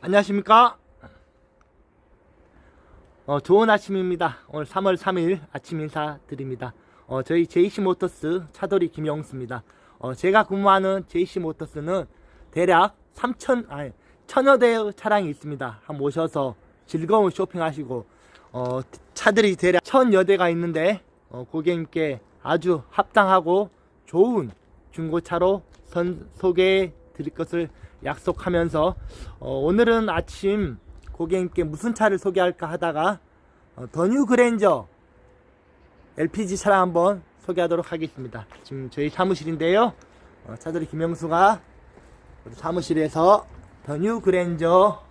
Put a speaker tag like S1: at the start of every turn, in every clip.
S1: 안녕하십니까? 어, 좋은 아침입니다. 오늘 3월 3일 아침 인사 드립니다. 어, 저희 JC 모터스 차돌이 김영수입니다. 어, 제가 근무하는 JC 모터스는 대략 3천, 아니, 천여 대의 차량이 있습니다. 한번 오셔서 즐거운 쇼핑하시고, 어, 차들이 대략 천여 대가 있는데, 어, 고객님께 아주 합당하고 좋은 중고차로 선, 소개해 드릴 것을 약속하면서 어, 오늘은 아침 고객님께 무슨 차를 소개할까 하다가 어, 더뉴 그랜저 LPG 차량 한번 소개하도록 하겠습니다. 지금 저희 사무실인데요. 어, 차들이 김영수가 사무실에서 더뉴 그랜저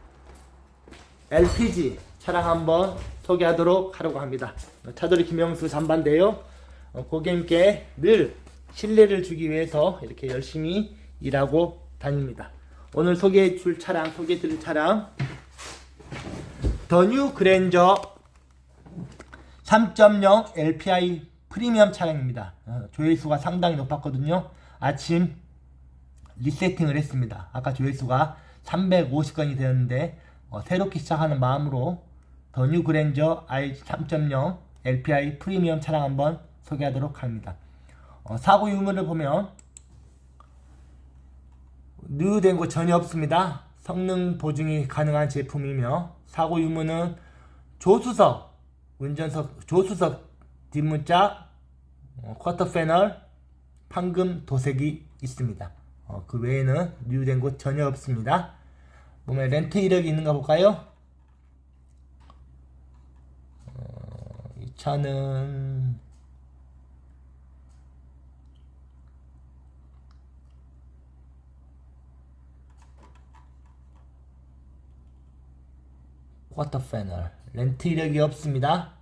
S1: LPG 차량 한번 소개하도록 하려고 합니다. 어, 차돌이 김영수 잠반데요. 어, 고객님께 늘 신뢰를 주기 위해서 이렇게 열심히 일하고 다닙니다. 오늘 소개해 줄 차량, 소개해 드릴 차량 더 뉴 그랜저 3.0 LPI 프리미엄 차량입니다. 어, 조회수가 상당히 높았거든요. 아침 리세팅을 했습니다. 아까 조회수가 350건이 되었는데 어, 새롭게 시작하는 마음으로 더 뉴 그랜저 i 3.0 LPI 프리미엄 차량 한번 소개하도록 합니다. 어, 사고 유무를 보면 누유된 거 전혀 없습니다. 성능 보증이 가능한 제품이며 사고 유무는 조수석, 운전석, 조수석 뒷문짝, 어, 쿼터 패널, 판금 도색이 있습니다. 어, 그 외에는 누유된 곳 전혀 없습니다. 보면 렌트 이력이 있는가 볼까요? 어, 이 차는 쿼터 패널 렌트 이력이 없습니다.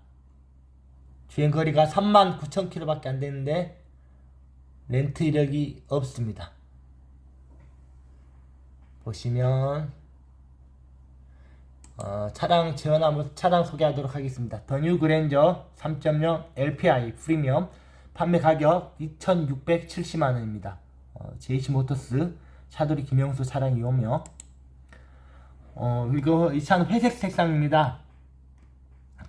S1: 주행 거리가 3만 9천 킬로밖에 안 되는데 렌트 이력이 없습니다. 보시면 어, 차량 제어나무 차량 소개하도록 하겠습니다. 더 뉴 그랜저 3.0 LPI 프리미엄 판매 가격 2,670만 원입니다. 어, JC 모터스 차돌이 김영수 차량이 오며 어, 이거 이 차는 회색 색상입니다.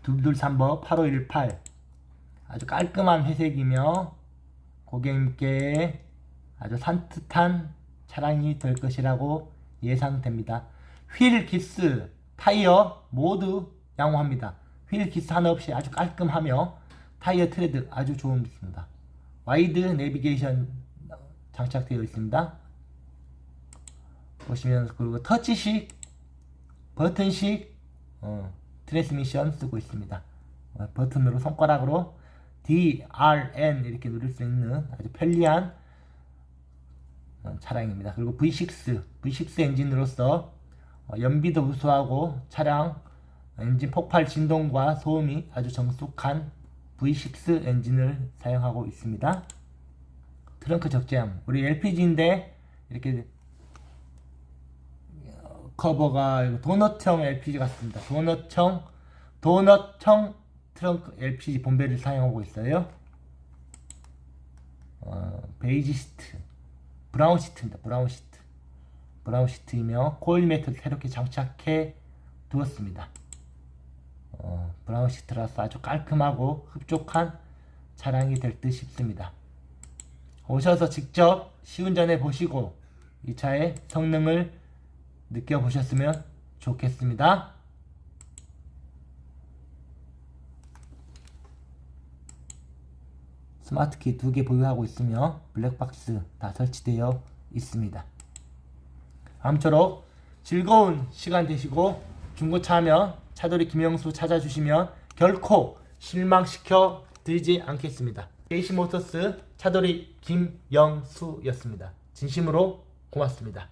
S1: 둘둘 3번 8518 아주 깔끔한 회색이며 고객님께 아주 산뜻한 차량이 될 것이라고 예상됩니다. 휠 기스, 타이어 모두 양호합니다. 휠 기스 하나 없이 아주 깔끔하며 타이어 트레드 아주 좋은 기스입니다. 와이드 내비게이션 장착되어 있습니다. 보시면 그리고 터치식, 버튼식 어, 트랜스미션 쓰고 있습니다. 어, 버튼으로 손가락으로 D, R, N 이렇게 누릴 수 있는 아주 편리한 어, 차량입니다. 그리고 V6, V6 엔진으로서 어, 연비도 우수하고 차량 엔진 폭발 진동과 소음이 아주 정숙한 V6 엔진을 사용하고 있습니다. 트렁크 적재함 우리 LPG인데 이렇게 어, 커버가 도넛형 LPG 같습니다. 도넛형 도넛형 트렁크 LPG 본배를 사용하고 있어요. 어, 베이지 시트 브라운 시트입니다. 브라운 시트. 브라운 시트이며 코일 매트를 새롭게 장착해 두었습니다. 어, 브라운 시트라서 아주 깔끔하고 흡족한 차량이 될 듯 싶습니다. 오셔서 직접 시운전해 보시고 이 차의 성능을 느껴보셨으면 좋겠습니다. 스마트키 두 개 보유하고 있으며 블랙박스 다 설치되어 있습니다. 아무쪼록 즐거운 시간 되시고 중고차 하면 차돌이 김영수 찾아주시면 결코 실망시켜 드리지 않겠습니다. JC 모터스 차돌이 김영수였습니다. 진심으로 고맙습니다.